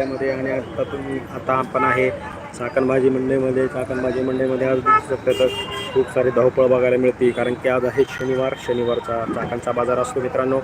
मध्ये आणि आता तुम्ही आता आपण आहे चाकणभाजी मंडईमध्ये. चाकणभाजी मंडईमध्ये आज दिसू शकतं तर खूप सारी धावपळ बघायला मिळते कारण की आज आहे शनिवार. शनिवारचा चाकणचा बाजार असतो मित्रांनो.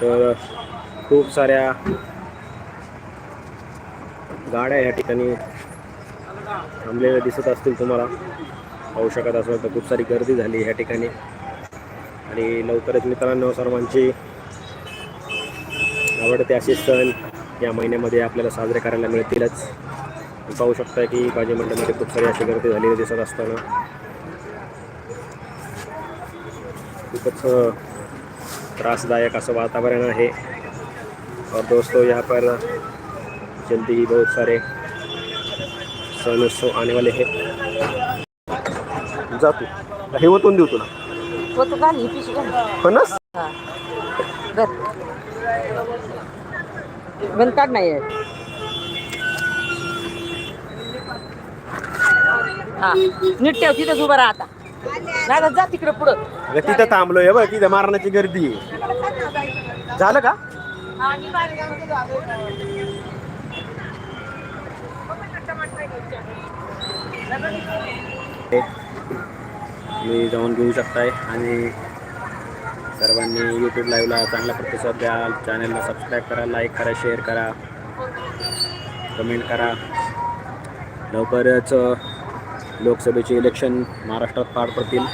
तर खूप साऱ्या गाड्या या ठिकाणी थांबलेल्या दिसत असतील तुम्हाला. पाहू शकत असेल तर खूप सारी गर्दी झाली ह्या ठिकाणी. आणि लवकरच मित्रांनो सर्वांची आवडते असे सण या महिन्यामध्ये आपल्याला साजरे करायला मिळतीलच. पाहू शकता की भाजी मंडळामध्ये खूप सारी अशी गर्दी झालेली दिसत असताना. खूपच त्रासदायक असं वातावरण आहे. और दोस्तों यहाँ पर जल्दी ही बहुत सारे सण उत्सव आने वाले हैं. जा तू. हे ओतून देऊ तुला. होतं ही पिशवी घाल. फणस हा नाही हा नीट ठेव तिथंच उभं राहा आता. नाही तर जा तिकडे पुढं. अगं तिथं थांबलोय बघ तिथं मारण्याची गर्दी आहे. झालं का? मी जाऊन घेऊ शकताय आणि सर्वांनी यूट्यूब लाईव्हला चांगला प्रतिसाद द्या. चॅनलला सबस्क्राईब करा लाईक करा शेअर करा. कमेंट करा. लवकरच लोकसभेचे इलेक्शन महाराष्ट्रात पार पडतील.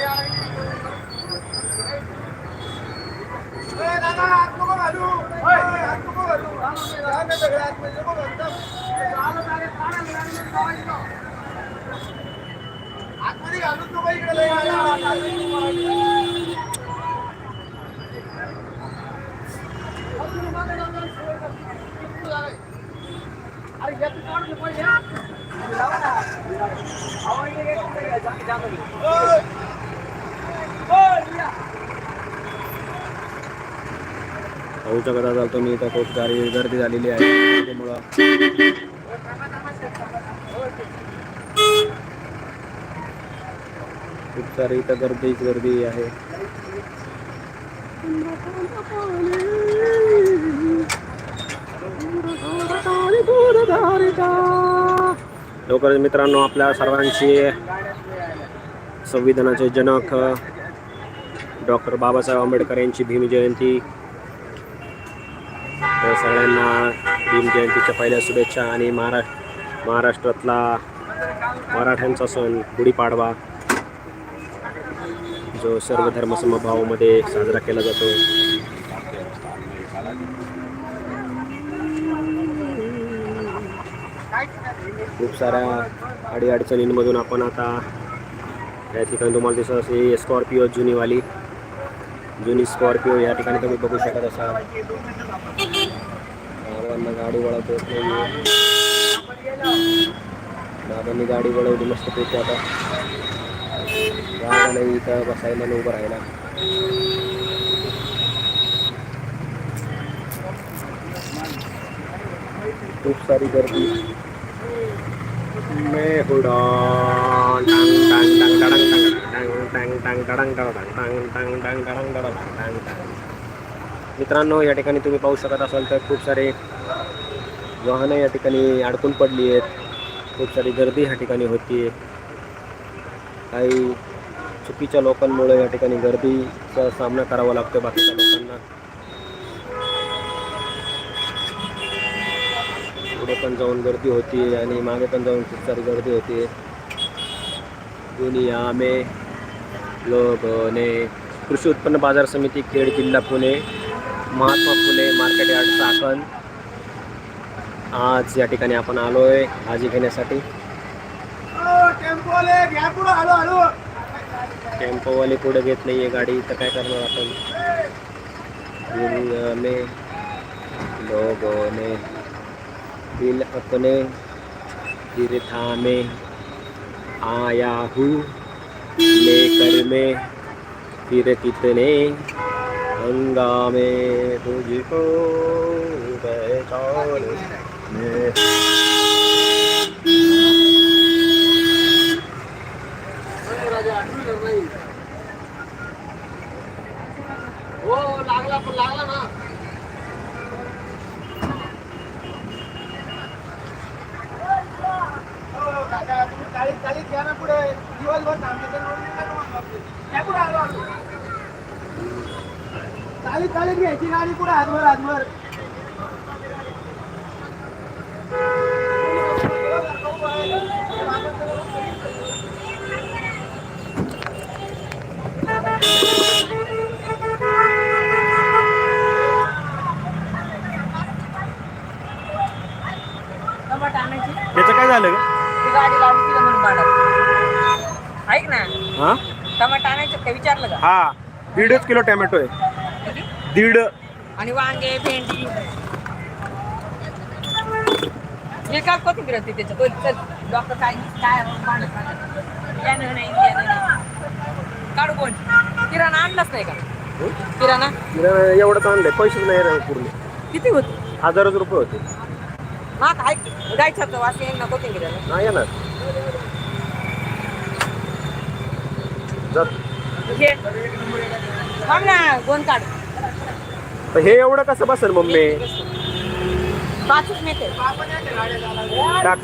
पाहू शकत असाल तुम्ही इथं खूप सारी गर्दी झालेली आहे. त्यामुळं खूप सारी इथं गर्दीच गर्दी आहे. लवकरच मित्रांनो आपल्या सर्वांची संविधानाचे जनक डॉक्टर बाबासाहेब आंबेडकर यांची भीमजयंती तर सगळ्यांना भीम जयंतीच्या पहिल्या शुभेच्छा आणि महाराष्ट्र महाराष्ट्रातला मराठ्यांचा सण गुढीपाडवा जो सर्व धर्मसमभावामध्ये साजरा केला जातो. खूप साऱ्या अडीअडचणींमधून आपण आता या ठिकाणी तुम्हाला दिसत असे स्कॉर्पिओ जुनीवाली. जुनी स्कॉर्पिओ या ठिकाणी तुम्ही बघू शकत असाल. बाबांना गाडी वळवतो बाबांनी गाडी वळवली मस्त पैकी आता. जागा नाही इथं बसायला उभं राहायला. खूप सारी गर्दी. मित्रांनो या ठिकाणी तुम्ही पाहू शकत असाल तर खूप सारे वाहनं या ठिकाणी अडकून पडली आहेत. खूप सारी गर्दी ह्या ठिकाणी होती काही चुकीच्या लोकांमुळे या ठिकाणी गर्दीचा सामना करावा लागतो बाकीच्या लोकांना. मागे पण जाऊन गर्दी होती आणि मागे पण जाऊन खूप सारी गर्दी होती. दुनिया में लोगों ने कृषी उत्पन्न बाजार समिती खेड जिल्हा पुणे महात्मा फुले मार्केट यार्ड चाकण आज या ठिकाणी आपण आलोय भाजी घेण्यासाठी. टेम्पोवाले पुढे घेत नाहीये गाडी तर काय करणार आपण? दुनिया में लोगों दिल अपने दिल थामे, आया हूँ। लेकर में फिर कितने हंगामे तुझको पहचान। में लागला पण लागला ना। चाळीस चाळीस घ्यायची गाडी पुढे हातभर हातभर टमाटा आणायची त्याचं काय झालं ती गाडी लावून तिला म्हणून ऐक ना. हा? टमाटा आणायचं काय विचारलं का? हा. दीडच किलो टोमॅटो आहे. किती? दीड. आणि वांगे भेंडी. हे कोथिंबीर होती चल. डॉक्टर काय काय. यानं नाही यानं नाही. काढू कोण किराणा आणलाच नाही का? किराणा? एवढंच आणलंय. पैसेच नाही रे पूर्ण. किती होती? हजारच रुपये होते. हा काय जायचं वास येईल ना कोथिंबीर नाही येणार जात घे थांब ना गोन काढ. तर हे एवढं कसं बसेल मम्मी? पाचच नेते टाक.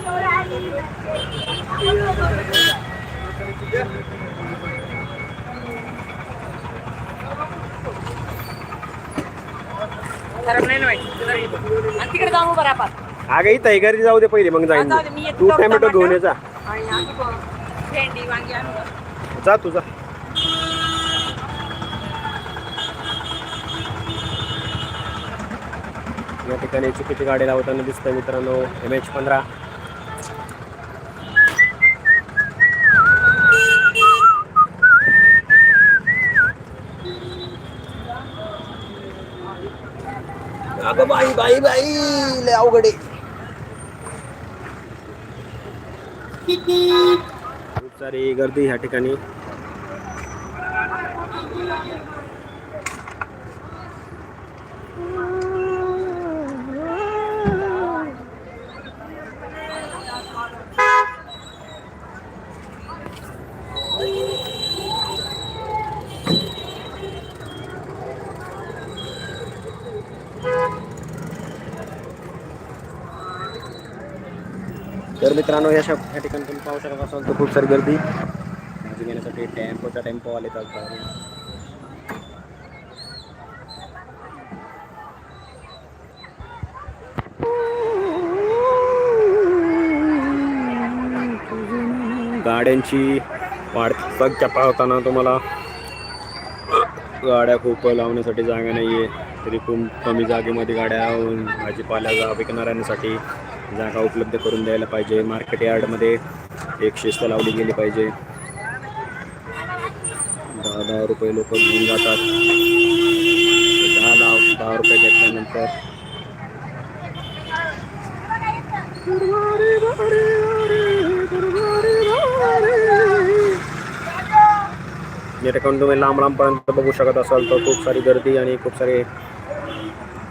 खराब नाही ना व्हायची. आणि तिकडे जाऊ बरं आपण अगं इथं आहे घरी जाऊ दे पहिले मग जाईन. मी. येतो तू टोमॅटो. घेऊन ये जा. भेंडी वांगी आणू का? जा. तुझा या ठिकाणी चुकीची गाडी लावताना दिसतंय मित्रांनो. एम एच पंधरा. अगं बाई बाई बाई लय अवघड आहे. खूप सारी गर्दी ह्या ठिकाणी. तर मित्रांनो या शॉप या ठिकाणी तुम्ही पाहू शकत असाल तर खूप सारी गर्दी. भाजी घेण्यासाठी टेम्पोचा टेम्पो आले चालतात गाड्यांची वाढता संख्या पाहताना तुम्हाला गाड्या खूप लावण्यासाठी जागा नाही आहे तरी खूप कमी जागेमध्ये गाड्या लावून भाजीपाल्या विकणाऱ्यांसाठी जागा उपलब्ध करून द्यायला पाहिजे. मार्केट यार्डमध्ये एक शिस्त लावली गेली पाहिजे. दहा दहा रुपये लोक घेऊन जातात. दहा लाव दहा रुपये घेतल्यानंतर या ठिकाणी तुम्ही लांब लांबपर्यंत बघू शकत असाल तर खूप सारी गर्दी आणि खूप सारे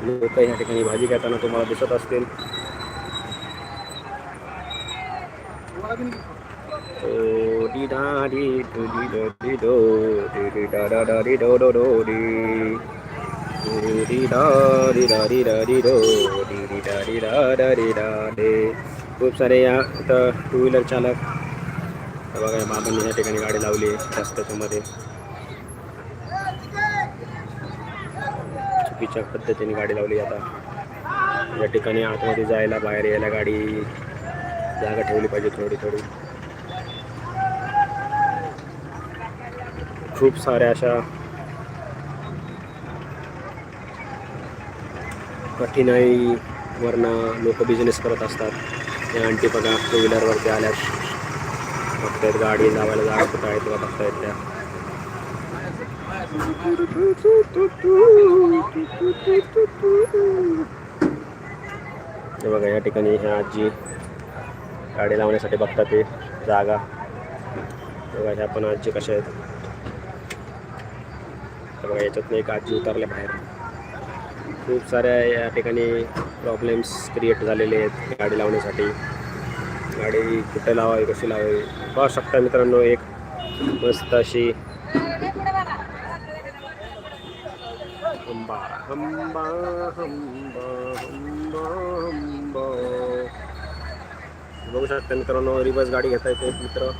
लोक या ठिकाणी भाजी घेताना तुम्हाला दिसत असतील. ओ डी डी डी डो डो डो डो डी. डी खूप सारे या टू व्हीलर चालक. बघा बाबांनी या ठिकाणी गाडी लावली आहे रस्त्याच्या मध्ये. चुकीच्या पद्धतीने गाडी लावली आता. या ठिकाणी आतमध्ये जायला बाहेर यायला गाडी जागा ठेवली पाहिजे थोडी थोडी. खूप साऱ्या अशा कठीणाई वरनं लोक बिझनेस करत असतात. या आंटी बघा टू व्हीलरवरती आल्यात बघतायत गाडी लावायला जागा कुठं आहेत का बघतायत त्या हे बघा या ठिकाणी ह्या आजी गाडी लावण्यासाठी बघतात ते जागा. बघा ह्या पण आजी कशा आहेत. बघा याच्यातनं एक आजी उतरल्या बाहेर. खूप साऱ्या या ठिकाणी प्रॉब्लेम्स क्रिएट झालेले आहेत गाडी लावण्यासाठी. गाडी कुठे लावावी कशी लावावी? पाहू शकता मित्रांनो एक मस्त अशी हंबा हंबा हंबा हंबा बघू शकता मित्रांनो रिवर्स गाडी घेता येते मित्र.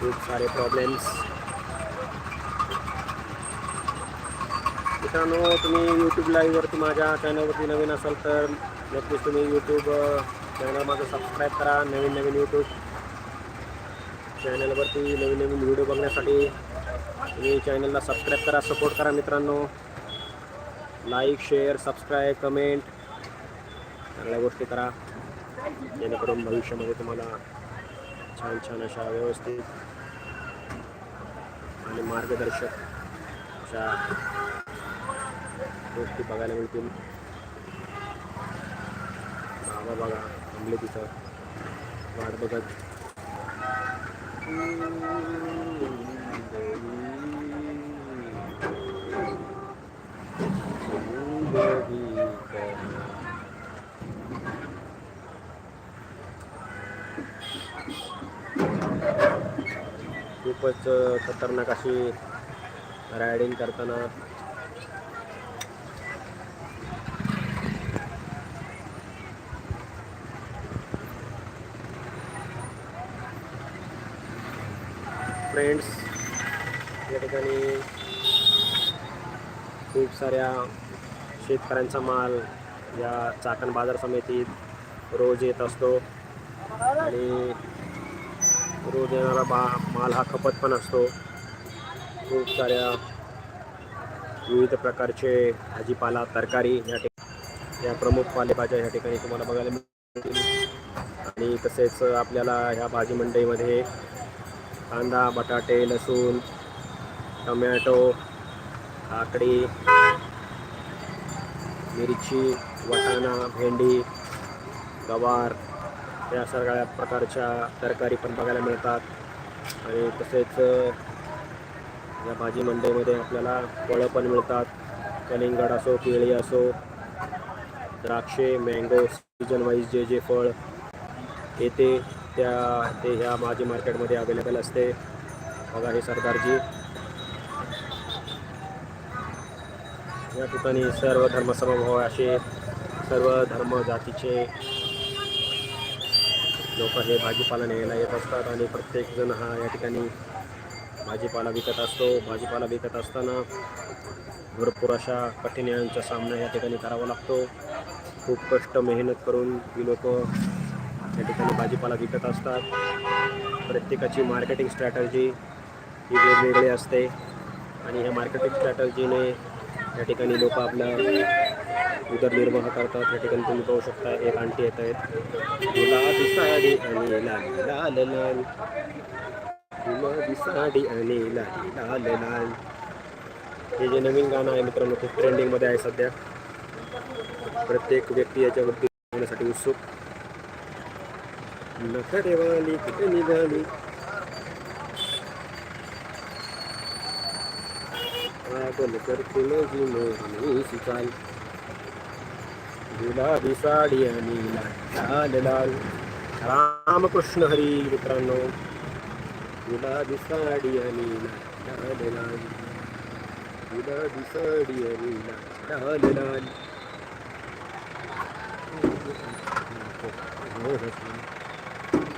खूप सारे प्रॉब्लेम्स मित्रांनो तुम्ही यूट्यूब लाईव्हवरती माझ्या चॅनलवरती नवीन असाल तर नक्कीच तुम्ही यूट्यूब चॅनल माझं सबस्क्राईब करा. नवीन नवीन यूट्यूब चॅनलवरती नवीन नवीन व्हिडिओ बघण्यासाठी तुम्ही चॅनलला सबस्क्राईब करा सपोर्ट करा मित्रांनो. लाईक शेअर सबस्क्राईब कमेंट चांगल्या गोष्टी करा. जेणेकरून भविष्यामध्ये तुम्हाला छान छान अशा व्यवस्थित आणि मार्गदर्शक अशा गोष्टी बघायला मिळतील. बाबा बघा थांबले तिथं. वाट बघत. खूपच खतरनाक अशी रायडिंग करताना फ्रेंड्स या ठिकाणी खूप साऱ्या शेतकऱ्यांचा माल या चाकण बाजार समितीत रोज येत असतो. आणि रोज येणारा बा माल हा खपत पण असतो. खूप साऱ्या विविध प्रकारचे भाजीपाला तरकारी या ठिकाणी या प्रमुख पालेभाज्या या ठिकाणी तुम्हाला बघायला मिळतील. आणि तसेच आपल्याला ह्या भाजी मंडईमध्ये कांदा बटाटे लसूण टमॅटो काकडी मिरची वाटाणा भेंडी गवार या सगळ्या प्रकारच्या तरकारी पण बघायला मिळतात. आणि तसेच या भाजी मंडईमध्ये आपल्याला फळं पण मिळतात. कलिंगड असो केळी असो द्राक्षे मँगो सीजन वाईज जे जे फळ येते त्या ते ह्या माझी मार्केटमध्ये अवेलेबल असते. बघा हे सरदारजी. या ठिकाणी सर्व धर्मसमभाव असे सर्व धर्म जातीचे लोक हे भाजीपाला न्यायला येत असतात आणि प्रत्येकजण हा या ठिकाणी भाजीपाला विकत असतो. भाजीपाला विकत असताना भरपूर अशा कठीणांचा सामना या ठिकाणी करावा लागतो. खूप कष्ट मेहनत करून ही लोक या ठिकाणी भाजीपाला विकत असतात. प्रत्येकाची मार्केटिंग स्ट्रॅटर्जी ही वेगवेगळी असते. आणि ह्या मार्केटिंग स्ट्रॅटर्जीने या ठिकाणी लोक आपला उदरनिर्वाह करतात. या ठिकाणी तुम्ही पाहू शकता एक आंटी येत आहेत. गुलाबी साडी आणि लाल लाल लाल. गुलाबी साडी आणि लाल लाल लाल. हे जे नवीन गाणं आहे मित्रांनो खूप ट्रेंडिंगमध्ये आहे सध्या. प्रत्येक व्यक्ती याच्यावरती होण्यासाठी उत्सुक. नखरेवाली कुठे निघाली पागल करते माझी मोहिनी चाल गुलाबी साडी आणि लाल लाल। रामकृष्ण हरी मित्रांनो। गुलाबी साडी आणि लाल लाल। गुलाबी साडी आणि लाल लाल।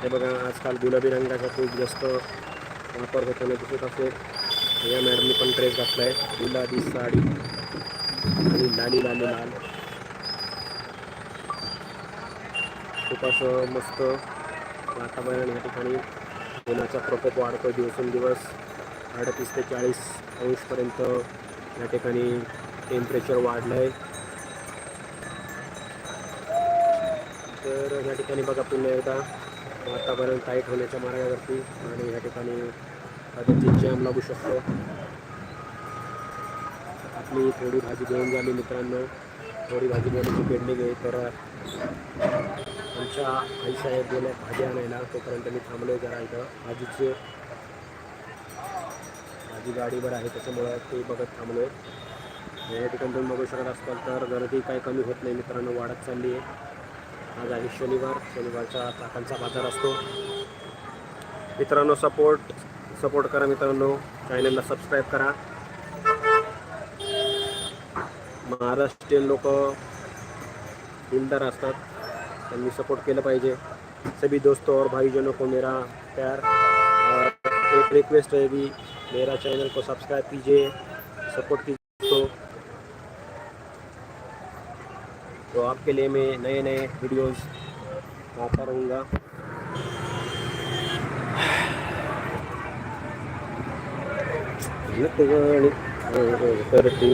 हे बघा आजकाल गुलाबी रंगाचा खूप जास्त वापर होताना दिसत असेल. या मॅडमनी पण ड्रेस घातला आहे गुलाबी साडी आणि लाली लाली लाल. खूप असं मस्त वातावरण या ठिकाणी. उन्हाचा प्रकोप वाढतो दिवसेंदिवस. अडतीस ते चाळीस अंशपर्यंत या ठिकाणी टेम्परेचर वाढलं आहे तर या ठिकाणी बघा पुन्हा एकदा. वातावरण टाईट होण्याच्या मार्गावरती आणि या ठिकाणी कदाचित जॅम लागू शकतो. आपली थोडी भाजी घेऊन झाली मित्रांनो. थोडी भाजी घेण्याची पेंडिंग आहे. तर आमच्या आईसाहेब गेल्या भाजी आणायला. तोपर्यंत मी थांबलो जरा इथं. भाजीचे भाजी गाडीवर आहे त्याच्यामुळं ते बघत थांबलो आहे या ठिकाणी तुम्ही बघू शकत असाल तर गर्दी काही कमी होत नाही मित्रांनो. वाढत चालली आहे. आज आहे शनिवार. शनिवारचा चाकांचा बाजार असतो. मित्रांनो सपोर्ट सपोर्ट करा मित्रांनो. चॅनलला सबस्क्राईब करा. महाराष्ट्रीयन लोक दिलदार असतात. त्यांनी सपोर्ट केलं पाहिजे. सभी दोस्तों और भाईजनों को मेरा प्यार. और एक रिक्वेस्ट है भी मेरा चैनल को सब्सक्राइब कीजिए. सपोर्ट कीजिए दोस्तों तो आपके लिए मैं नए नए वीडियोस लाता रहूँगा। करती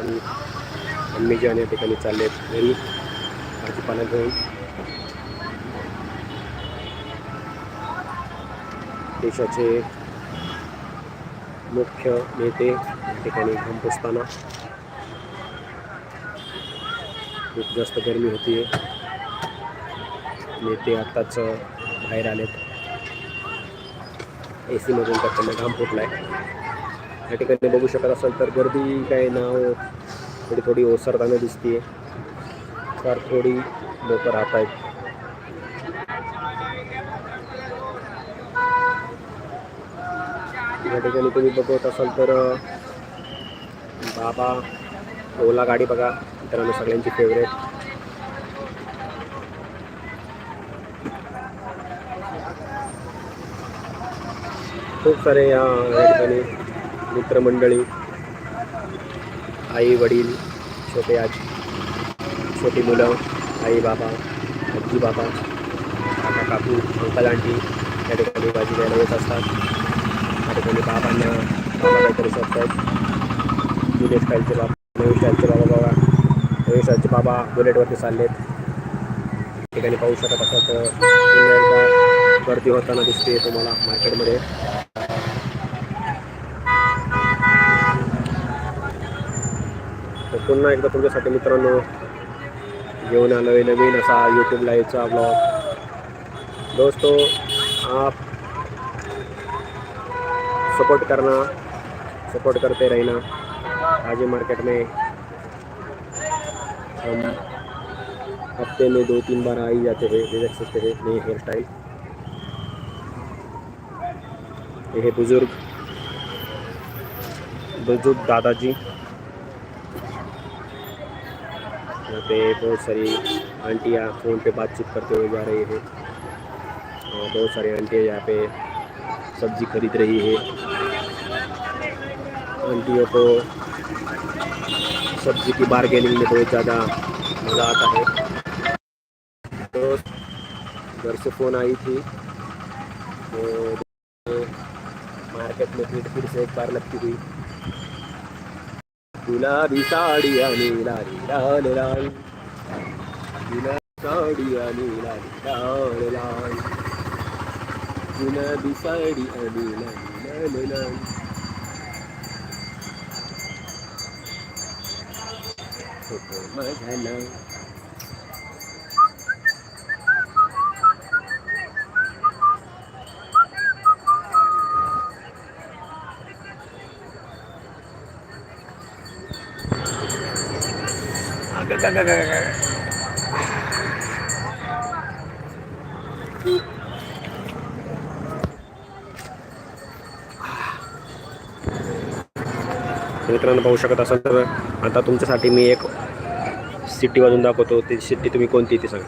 आणि अम्मी या ठिकाणी चालले आहेत घरी। भाजीपाला घेऊन। देशाचे मुख्य नेते या ठिकाणी घाम पुसताना खूप जास्त गरमी होती. नेते आत्ताच बाहेर आलेत. ए सीमधून तर घाम फुटला आहे या ठिकाणी बघू शकत असाल तर गर्दी काय नाव थोडी थोडी ओसरताना दिसते फार थोडी लोक राहत आहेत या ठिकाणी तुम्ही बघत असाल तर बाबा ओला गाडी बघा मित्रांनो सगळ्यांची फेवरेट खूप सारे या ठिकाणी मित्रमंडळी आई वडील छोटे आजी छोटी मुलं आई बाबा आजी बाबा काका काकू अंकल आंटी या ठिकाणी भाजी द्यायला येत असतात. या म्हणजे बाबांना बाबा करू शकतात. जुने स्टाईलचे बाबा नवीन बाबा बाबा नवीन बाबा बुलेटवरती चाललेत. ठिकाणी पाहू शकत असत एकदा गर्दी होताना दिसते तुम्हाला मार्केटमध्ये. तर पुन्हा एकदा तुमच्यासाठी मित्रांनो घेऊन आलोय नवीन असा यूट्यूब लाईव्हचा ब्लॉग दोस्तों आप सपोर्ट करना सपोर्ट करते रहना आज मार्केट में। हम हफ़्ते में दो तीन बार आ ही जाते हैं देख सकते हैं, नई हेयर स्टाइल ये है बुज़ुर्ग बुज़ुर्ग दादाजी। यहाँ पे बहुत सारी आंटियाँ फ़ोन पे बातचीत करते हुए जा रही है। और बहुत सारी आंटियाँ यहाँ पे सब्ज़ी खरीद रही है। आंटियों को सब्ज़ी की बारगेनिंग में बहुत ज़्यादा मज़ा आता है। तो घर से फ़ोन आई थी। तो मार्केट में फिर फिर से एक बार लगती हुई। गुलाबी साड़िया नीला लाल लाल। गुलाबी साड़िया नीला, लाल लाल। गुलाबी साड़ियाँ नीला लाल लाल फोटो मित्रांनो पाहू शकत असाल तर आता तुमच्यासाठी मी एक सिट्टी वाजून दाखवतो. ती सिटी तुम्ही कोणती ती सांगा.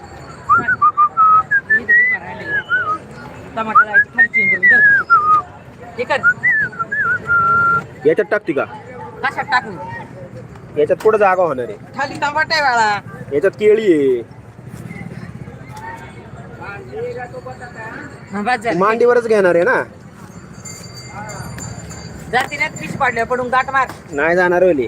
याच्यात टाकते का? कशात टाकू याच्यात पुढे जागा होणार आहे. खाली टमाटा आहे बाळा याच्यात केळी आहे. हा, बस झालं. मांडीवरच घेणार आहे ना? जातीने फिश पाडले पडून गाठ मार. नाही जाणार ओली.